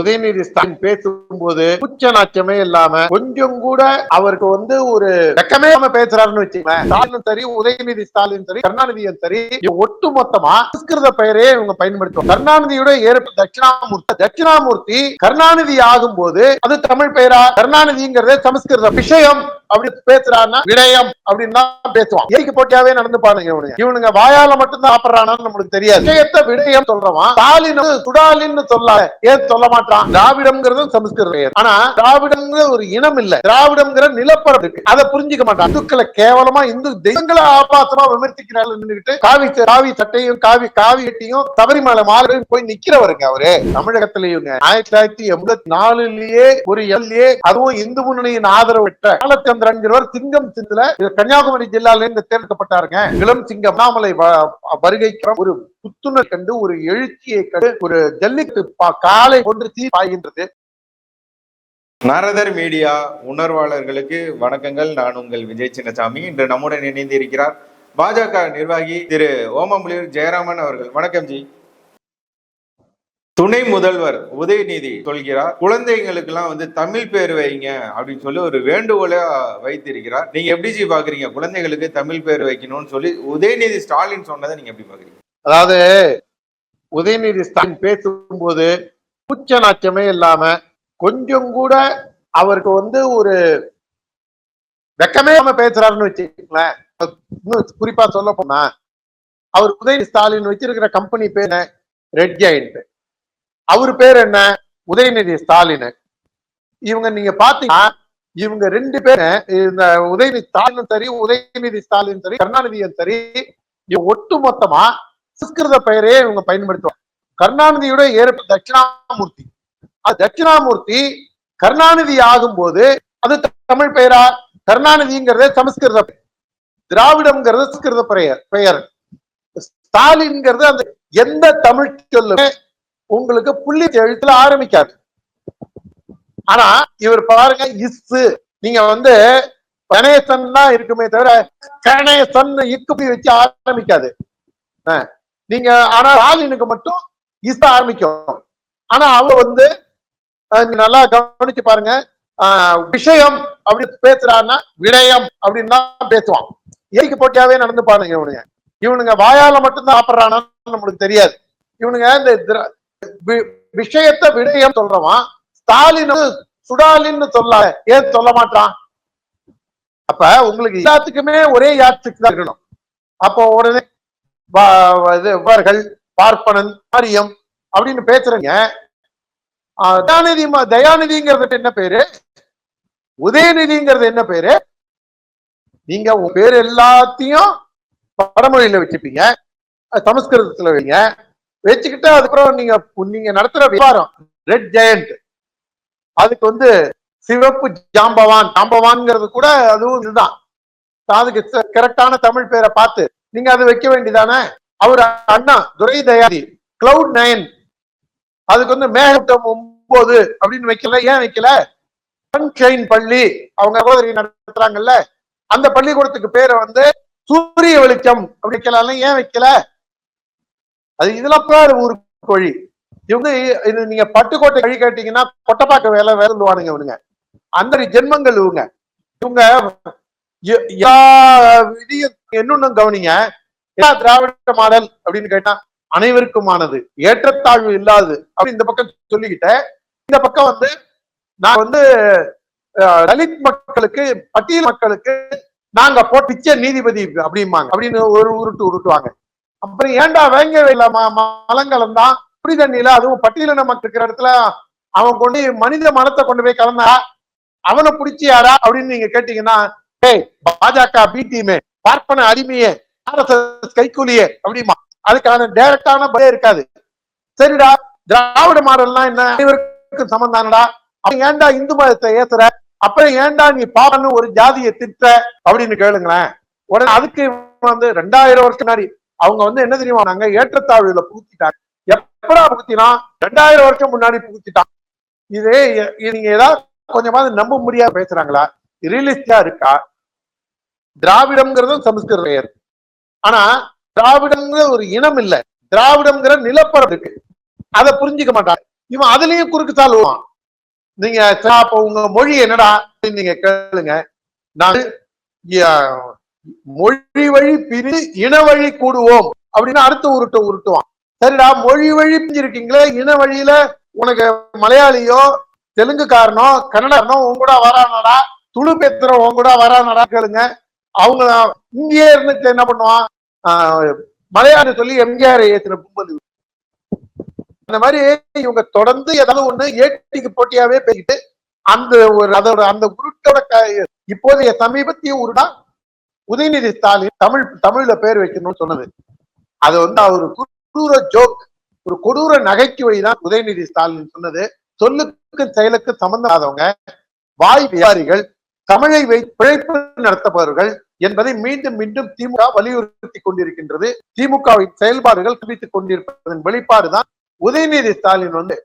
உதயநிதி ஸ்டாலின் பேசும்போது உச்ச நாச்சமே இல்லாம கொஞ்சம் கூட அவருக்கு வந்து ஒரு வெக்கமே நம்ம பேசுறாருன்னு வச்சுக்கோங்களேன். ஸ்டாலின் சரி உதயநிதி ஸ்டாலின் சரி கருணாநிதியும் சரி ஒட்டு மொத்தமா சமஸ்கிருத பெயரே இவங்க பயன்படுத்துவோம் கருணாநிதியோட ஏற்ப தட்சிணாமூர்த்தி தட்சிணாமூர்த்தி கருணாநிதி ஆகும் போது அது தமிழ் பெயரா? கருணாநிதிங்கிறதே சமஸ்கிருத விஷயம். அப்படி பேசுறான்னா விடயம் அப்படின்னு தான் பேசுவான் ஏரிக்கு போட்டியாவே நடந்து பாருங்க இவனுங்க. இவனுங்க வாயால மட்டும் தான் சாப்பிடுறானான்னு நம்மளுக்கு தெரியாது. விஷயத்த விடயம் சொல்றவன். ஸ்டாலின் சுடாலின்னு சொல்ல ஏன் சொல்ல மாட்டான்? திராவிடம்ங்கிறது சமஸ்கிருத பெயர். ஆனா திராவிடம்ங்கிற ஒரு இனம் இல்ல. திராவிடம்ங்கிற நிலப்பரப்பு இருக்கு. அதை புரிஞ்சுக்க மாட்டான் இந்துக்களை கேவலமா இந்து தெய்வங்களை ஆபாசமா விமர்சிக்கிறாள் நின்னுகிட்டு காவி காவி சட்டையும் காவி காவி கட்டியும் சபரிமலை மாலையும் போய் நிக்கிறவருங்க அவரு. தமிழகத்திலேயுங்க. ஆயிரத்தி தொள்ளாயிரத்தி எண்பத்தி நாலுலயே ஒரு எல்ஏ அதுவும் இந்து முன்னணியின் ஆதரவு பெற்ற பாலச்சந்திரன்கிறவர் சிங்கம் சிந்துல கன்னியாகுமரி ஜில்லால இருந்து தேர்ந்தெடுக்கப்பட்டாருங்க. இளம் சிங்கம். அண்ணாமலை வருகைக்கு ஒரு புத்துணர் கண்டு ஒரு எழுச்சியை கண்டு ஒரு ஜல்லிக்கட்டு பா- காலை கொண்டு தீ பாய்கின்றது. நாரதர் மீடியா உணர்வாளர்களுக்கு வணக்கங்கள். நான் உங்கள் விஜய் சின்னசாமி. இன்று நம்முடன் இணைந்து இருக்கிறார் பாஜக நிர்வாகி திரு ஓமம்புலிர் ஜெயராமன் அவர்கள். வணக்கம் ஜி. துணை முதல்வர் உதயநிதி சொல்கிறார் குழந்தைங்களுக்கு எல்லாம் வந்து தமிழ் பேர் வைங்க அப்படின்னு சொல்லி ஒரு வேண்டுகோளை வைத்திருக்கிறார். நீங்க எப்படி ஜி பாக்குறீங்க? குழந்தைகளுக்கு தமிழ் பேர் வைக்கணும்னு சொல்லி உதயநிதி ஸ்டாலின் சொன்னதை நீங்க எப்படி பாக்குறீங்க? அதாவது உதயநிதி ஸ்டாலின் பேசும்போது கூச்ச நாச்சமே இல்லாம கொஞ்சம் கூட அவருக்கு வந்து ஒரு வெக்கமே நம்ம பேசுறாருன்னு வச்சுக்கோங்களேன். இன்னும் குறிப்பா சொல்ல போனா அவர் உதயநிதி ஸ்டாலின் வச்சிருக்கிற கம்பெனி பேர் என்ன? ரெட் ஜெயிண்ட் அவர் பேர் என்ன? உதயநிதி ஸ்டாலின். இவங்க நீங்க பாத்தீங்கன்னா இவங்க ரெண்டு பேரும் இந்த உதயநிதி ஸ்டாலின் சரி உதயநிதி ஸ்டாலின் சரி கருணாநிதியும் சரி இவங்க ஒட்டு மொத்தமா சமஸ்கிருத பெயரே இவங்க பயன்படுத்துவாங்க. கருணாநிதியோட ஏற்ப தட்சிணாமூர்த்தி. அது தட்சிணாமூர்த்தி கருணாநிதி ஆகும் போது அது தமிழ் பெயரா? கருணாநிதிங்கிறதே சமஸ்கிருத பெயர். திராவிடம்ங்கிறது சமஸ்கிருத பெயர் பெயர். ஸ்டாலின்ங்கிறது அந்த எந்த தமிழ் சொல்லுமே உங்களுக்கு புள்ளி எழுத்துல ஆரம்பிக்காது. ஆனா இவர் பாருங்க இஸ்ஸு. நீங்க வந்து கணேசன் தான் இருக்குமே தவிர கணேசன் இக்குப்பி வச்சு ஆரம்பிக்காது. ஆஹ் நீங்க ஆனா ஸ்டாலினுக்கு மட்டும் இஸ் ஆரம்பிக்கும். ஆனா அவ வந்து நீங்க நல்லா கவனிச்சு பாருங்க. ஆஹ் விஷயம் அப்படி பேசுறான்னா விடயம் அப்படின்னு தான் பேசுவான். ஏரிக்கு போட்டியாவே நடந்து பாருங்க இவனுங்க. இவனுங்க வாயால மட்டும் தான் நம்மளுக்கு தெரியாது. இவனுங்க இந்த திர- வி- விஷயத்த விடயம் சொல்றவான் ஸ்டாலின் சுடாலின்னு சொல்ல ஏன் சொல்ல மாட்டான்? அப்ப உங்களுக்கு எல்லாத்துக்குமே ஒரே யாத்துக்கு தான் இருக்கணும். அப்போ உடனே இது இவர்கள் பார்ப்பனன் மாரியம் அப்படின்னு பேசுறீங்க. தயாநிதி தயாநிதிங்கிறது என்ன பேரு? உதயநிதிங்கிறது என்ன பேரு? நீங்க உங்க பேர் எல்லாத்தையும் வடமொழியில வச்சுப்பீங்க. சமஸ்கிருதத்துல வைங்க. வச்சுக்கிட்டு அதுக்கப்புறம் நீங்க நீங்க நடத்துற விவாரம் ரெட் ஜெயண்ட் அதுக்கு வந்து சிவப்பு ஜாம்பவான் ஜாம்பவான்ங்கிறது கூட அதுவும் இதுதான். அதுக்கு கரெக்டான தமிழ் பேரை பார்த்து நீங்க அதை வைக்க வேண்டியதானே? அவர் அண்ணா துரை தயாரி கிளவுட் நைன் அதுக்கு வந்து மேகட்டம் ஒன்பது அப்படின்னு வைக்கல ஏன் வைக்கல? சன்ஷைன் பள்ளி அவங்க சகோதரி நடத்துறாங்கல்ல அந்த பள்ளிக்கூடத்துக்கு பேரை வந்து சூரிய வெளிச்சம் அப்படி வைக்கலாம் ஏன் வைக்கல? அது இதெல்லாம் பேர் ஊர் கோழி. இவங்க இது நீங்க பட்டுக்கோட்டை கழி கேட்டீங்கன்னா கொட்டப்பாக்க வேலை வேறுவானுங்க இவனுங்க. அந்த ஜென்மங்கள் இவங்க. இவங்க எ- எல்லா கவனிங்க. எல்லா திராவிட மாடல் அப்படின்னு கேட்டா அனைவருக்குமானது. ஏற்றத்தாழ்வு இல்லாது. அப்படின்னு இந்த பக்கம் சொல்லிக்கிட்ட இந்த பக்கம் வந்து நான் வந்து தலித் மக்களுக்கு பட்டியல் மக்களுக்கு நாங்க போட்டிச்ச நீதிபதி அப்படிம்பாங்க. அப்படின்னு ஒரு உருட்டு உருட்டுவாங்க. அப்புறம் ஏன்டா வேங்க இல்லாம மலங்கலம் தான் குடி தண்ணியில அதுவும் பட்டியலின மக்கள் இருக்கிற இடத்துல அவன் கொண்டு மனித மனத்தை கொண்டு போய் கலந்தா அவனை பிடிச்சியாரா அப்படின்னு நீங்க கேட்டீங்கன்னா ஏய் பாஜக பி டீமே பார்ப்பன அடிமையே ஆர்எஸ்எஸ் கைக்கூலியே அப்படிமா. அதுக்கான டைரக்டான பதிலே இருக்காது. சரிடா திராவிட மாடல்லாம் என்ன? அனைவருக்கும் சமம் தானடா. அப்ப ஏன்டா இந்து மதத்தை ஏத்துற? அப்புறம் ஏன்டா நீ பாவன்னு ஒரு ஜாதியை திட்ட அப்படின்னு கேளுங்களேன். உடனே அதுக்கு வந்து ரெண்டாயிரம் வருஷம் முன்னாடி அவங்க வந்து என்ன தெரியுமா நாங்க ஏற்றத்தாழ்வுல புகுத்திட்டாங்க. எப்படா புகுத்தினா? ரெண்டாயிரம் வருஷம் முன்னாடி புகுத்திட்டான் இதே நீங்க ஏதாவது கொஞ்சமாவது நம்ப முடியாது பேசுறாங்களா? ரியலிஸ்டா இருக்கா? திராவிடம்ங்கிறதும் சமஸ்கிருத பெயர். ஆனா திராவிடம்ங்கிற ஒரு இனம் இல்ல. திராவிடம்ங்கிற நிலப்பரப்பு இருக்கு. அதை புரிஞ்சுக்க மாட்டாங்க. இவன் அதுலயும் குறுக்கு சால்வான் நீங்க அப்ப உங்க மொழி என்னடா அப்படின்னு நீங்க கேளுங்க. நான் மொழி வழி பிரி இன வழி கூடுவோம் அப்படின்னு அடுத்த உருட்டு உருட்டுவான். சரிடா மொழி வழி பிரிஞ்சிருக்கீங்களே இன வழியில உனக்கு மலையாளியோ தெலுங்குக்காரனோ கன்னடனோ உன் கூட வரானடா துளு பேத்திரம் உன் கூட வரானடா கேளுங்க. அவங்க இங்கேயே இருந்துட்டு என்ன பண்ணுவான்? ஆஹ், சொல்லி எம்ஜிஆர் ஏத்துற கும்பல் அந்த மாதிரி இவங்க தொடர்ந்து ஏதாவது ஒண்ணு ஏடிக்கு போட்டியாவே பேசிட்டு அந்த ஒரு அதோட அந்த உருட்டோட க- இப்போதைய சமீபத்திய உருடா உதயநிதி ஸ்டாலின் தமிழ் தமிழ்ல பேர் வைக்கணும்னு சொன்னது. அது வந்து அவர் கொடூர ஜோக் ஒரு கொடூர நகைச்சுவை தான் உதயநிதி ஸ்டாலின் சொன்னது. சொல்லுக்கும் செயலுக்கும் சம்பந்தமாதவங்க வாய் வியாரிகள் தமிழை வை பிழைப்பு நடத்துபவர்கள் என்பதை மீண்டும் மீண்டும் திமுக வலியுறுத்தி கொண்டிருக்கின்றது. திமுகவின் செயல்பாடுகள் குவித்துக் கொண்டிருப்பதன் வெளிப்பாடுதான் உதயநிதி ஸ்டாலின் வந்து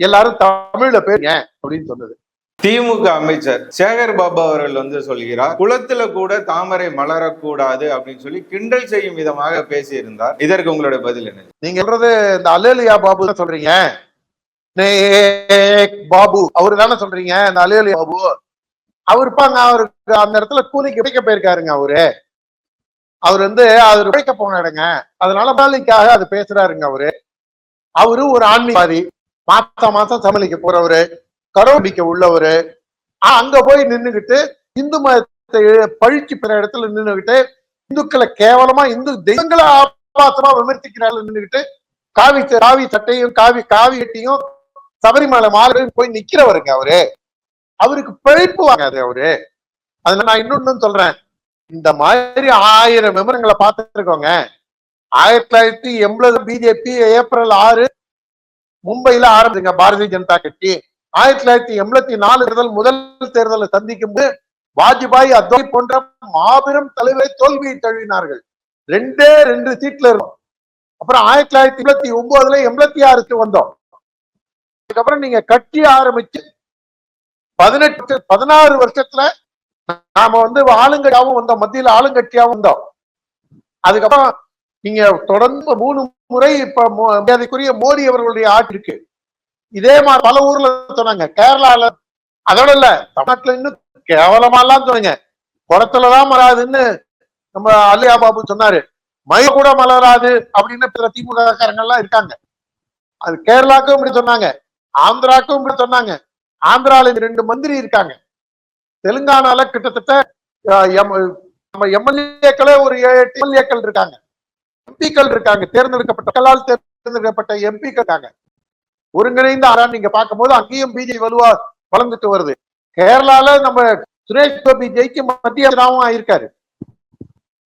எல்லாரும் தமிழ்ல பேருங்க அப்படின்னு சொன்னது. திமுக அமைச்சர் சேகர் பாபு அவர்கள் வந்து சொல்கிறார் குளத்துல கூட தாமரை மலரக்கூடாது அப்படின்னு சொல்லி கிண்டல் செய்யும் விதமாக பேசியிருந்தார். இதற்கு உங்களுடைய பதில் என்ன? நீங்க சொல்றது இந்த அலேலியா பாபு தான் சொல்றீங்க. பாபு. அவரு தானே சொல்றீங்க இந்த அலேலியா பாபு. அவர் இருப்பாங்க அவருக்கு அந்த இடத்துல கூலிக்கு உடைக்க போயிருக்காருங்க அவரு. அவர் வந்து அவர் உழைக்க போன இடங்க. அதனால முதலாளிக்காக அது பேசுறாருங்க அவரு. அவரு ஒரு ஆன்மீகவாதி. மாசம் மாசம் சமளிக்க போறவரு. கரோபிக்க உள்ளவரு. அங்க போய் நின்னுகிட்டு இந்து மதத்தை பழிச்சு பிற இடத்துல நின்னுகிட்டு இந்துக்களை கேவலமா இந்து தெய்வங்களை ஆபாசமா விமர்சிக்கிறாள் நின்னுகிட்டு காவி காவி சட்டையும் காவி காவி கட்டியும் சபரிமலை மாலையும் போய் நிக்கிறவருங்க அவரு. அவருக்கு பிழைப்பு வாங்காது அவரு. அதனால நான் இன்னொன்னு சொல்றேன். இந்த மாதிரி ஆயிரம் விவரங்களை பார்த்துருக்கோங்க. ஆயிரத்தி தொள்ளாயிரத்தி எண்பது பிஜேபி ஏப்ரல் ஆறு மும்பையில ஆரம்பிச்சுங்க பாரதிய ஜனதா கட்சி. ஆயிரத்தி தொள்ளாயிரத்தி எண்பத்தி நாலு தேர்தல் முதல் தேர்தலை சந்திக்கும் போது வாஜ்பாய் அத்வானி போன்ற மாபெரும் தலைவரை தோல்வியை தழுவினார்கள். ரெண்டே ரெண்டு சீட்ல இருக்கும் அப்புறம் ஆயிரத்தி தொள்ளாயிரத்தி எண்பத்தி ஒன்பதுல எண்பத்தி ஆறுக்கு வந்தோம். அதுக்கப்புறம் நீங்க கட்சி ஆரம்பிச்சு பதினெட்டு பதினாறு வருஷத்துல நாம வந்து ஆளுங்கட்டியாவும் வந்தோம். மத்தியில ஆளுங்கட்டியாவும் வந்தோம். அதுக்கப்புறம் நீங்க தொடர்ந்து மூணு முறை இப்ப மோ- மரியாதைக்குரிய மோடி அவர்களுடைய ஆட்சி இருக்கு. இதே மாதிரி பல ஊர்ல சொன்னாங்க. கேரளால அதோட இல்ல தமிழ்நாட்டுல இன்னும் கேவலமாலாம் சொன்னீங்க. குளத்துலதான் மராதுன்னு நம்ம அலியா பாபு சொன்னாரு. மயில் கூட மலராது அப்படின்னு பிற திமுக காரங்க எல்லாம் இருக்காங்க. அது கேரளாக்கும் இப்படி சொன்னாங்க. ஆந்திராக்கும் இப்படி சொன்னாங்க. ஆந்திரால இந்த ரெண்டு மந்திரி இருக்காங்க. தெலுங்கானால கிட்டத்தட்ட நம்ம எம்எல்ஏக்களே ஒரு ஏழு எம்எல்ஏக்கள் இருக்காங்க. எம்பிக்கள் இருக்காங்க. தேர்ந்தெடுக்கப்பட்ட தேர்ந்தெடுக்கப்பட்ட எம்பிக்கள் இருக்காங்க. ஒருங்கிணைந்த ஆறா நீங்க பார்க்கும்போது அங்கேயும் பிஜேபி வலுவா வளர்ந்துட்டு வருது. கேரளால நம்ம சுரேஷ் கோபி ஜெயிக்கு மத்திய அமைச்சராகவும் ஆயிருக்காரு.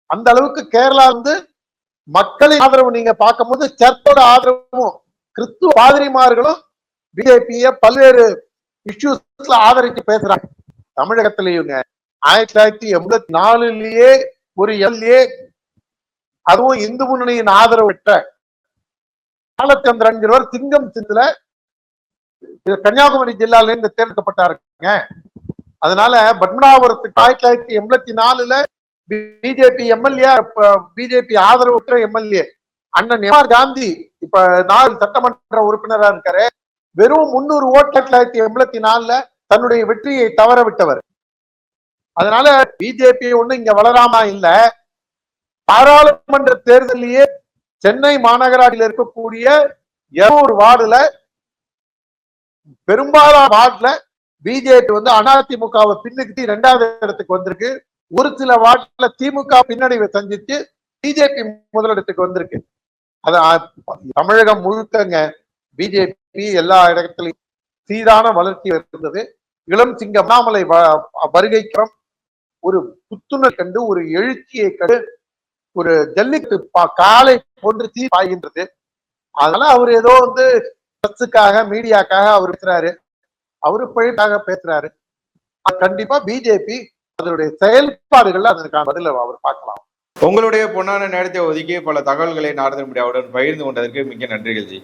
அந்த அளவுக்கு கேரளா வந்து மக்களின் ஆதரவு நீங்க பார்க்கும்போது சர்ச்சோட ஆதரவும் கிறிஸ்துவ பாதிரிமார்களும் பிஜேபிய பல்வேறு இஷ்யூஸ்ல ஆதரித்து பேசுறாங்க. தமிழகத்திலேயுங்க ஆயிரத்தி தொள்ளாயிரத்தி எண்பத்தி நாலுலயே ஒரு எல்ஏ அதுவும் இந்து முன்னணியின் ஆதரவு பெற்ற பாலச்சந்திரன்கிறவர் சிங்கம் சிந்துல கன்னியாகுமரி ஜில்லால இருந்து தேர்ந்தெடுக்கப்பட்டாருங்க. அதனால பத்மநாபபுரத்துக்கு ஆயிரத்தி தொள்ளாயிரத்தி எண்பத்தி நாலுல பிஜேபி எம்எல்ஏ பிஜேபி ஆதரவு பெற்ற எம்எல்ஏ அண்ணன் எம் ஆர் காந்தி இப்ப நாலு சட்டமன்ற உறுப்பினரா இருக்காரு. வெறும் முன்னூறு ஓட்டு தொள்ளாயிரத்தி எண்பத்தி நாலுல தன்னுடைய வெற்றியை தவற விட்டவர். அதனால பிஜேபி ஒண்ணு இங்க வளராமா இல்ல. பாராளுமன்ற தேர்தலையே சென்னை மாநகராட்சியில் இருக்கக்கூடிய இருநூறு வார்டுல பெரும்பாலான வார்டுல பிஜேபி வந்து அதிமுகவை பின்னுக்கு இரண்டாவது இடத்துக்கு வந்திருக்கு. ஒரு சில வார்டுல திமுக பின்னடைவை சந்திச்சு பிஜேபி முதலிடத்துக்கு வந்திருக்கு. அது தமிழகம் முழுக்கங்க பிஜேபி எல்லா இடத்துலையும் சீரான வளர்ச்சி இருந்தது. இளம் சிங்க அண்ணாமலை வ- ஒரு புத்துணர் கண்டு ஒரு எழுச்சியை கண்டு ஒரு ஜல்லிக்கு காலை போன்று தீ பாய்கின்றது. அதனால அவர் ஏதோ வந்து பிரஸுக்காக மீடியாக்காக அவர் பேசுறாரு. அவரு பிழைக்காக பேசுறாரு. கண்டிப்பா பிஜேபி அதனுடைய செயல்பாடுகள்ல அதற்கான பதில அவர் பார்க்கலாம். உங்களுடைய பொன்னான நேரத்தை ஒதுக்கி பல தகவல்களை நாரதன் மீடியாவுடன் பகிர்ந்து கொண்டதற்கு மிக்க நன்றிகள் ஜி.